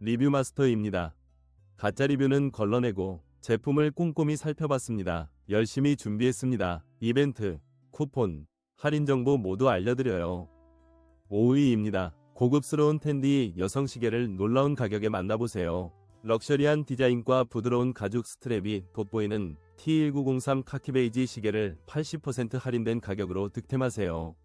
리뷰 마스터입니다. 가짜 리뷰는 걸러내고 제품을 꼼꼼히 살펴봤습니다. 열심히 준비했습니다. 이벤트, 쿠폰, 할인 정보 모두 알려드려요. 5위입니다. 고급스러운 텐디 여성 시계를 놀라운 가격에 만나보세요. 럭셔리한 디자인과 부드러운 가죽 스트랩이 돋보이는 T1903 카키베이지 시계를 80% 할인된 가격으로 득템하세요.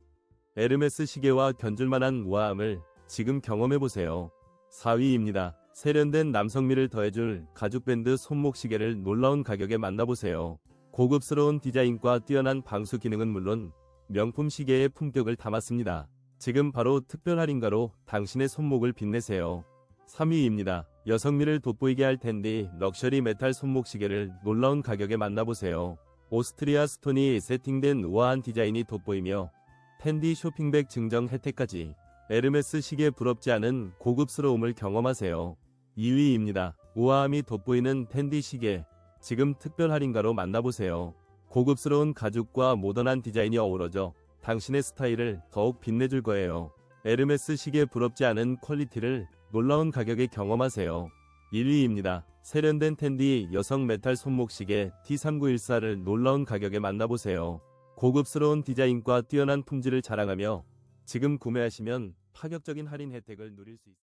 에르메스 시계와 견줄만한 우아함을 지금 경험해보세요. 4위입니다. 세련된 남성미를 더해줄 가죽밴드 손목 시계를 놀라운 가격에 만나보세요. 고급스러운 디자인과 뛰어난 방수 기능은 물론 명품 시계의 품격을 담았습니다. 지금 바로 특별 할인가로 당신의 손목을 빛내세요. 3위입니다. 여성미를 돋보이게 할 텐데 럭셔리 메탈 손목 시계를 놀라운 가격에 만나보세요. 오스트리아 스톤이 세팅된 우아한 디자인이 돋보이며 텐디 쇼핑백 증정 혜택까지 에르메스 시계 부럽지 않은 고급스러움을 경험하세요. 2위입니다. 우아함이 돋보이는 텐디 시계. 지금 특별 할인가로 만나보세요. 고급스러운 가죽과 모던한 디자인이 어우러져 당신의 스타일을 더욱 빛내줄 거예요. 에르메스 시계 부럽지 않은 퀄리티를 놀라운 가격에 경험하세요. 1위입니다. 세련된 텐디 여성 메탈 손목 시계 T3914를 놀라운 가격에 만나보세요. 고급스러운 디자인과 뛰어난 품질을 자랑하며 지금 구매하시면 파격적인 할인 혜택을 누릴 수 있습니다.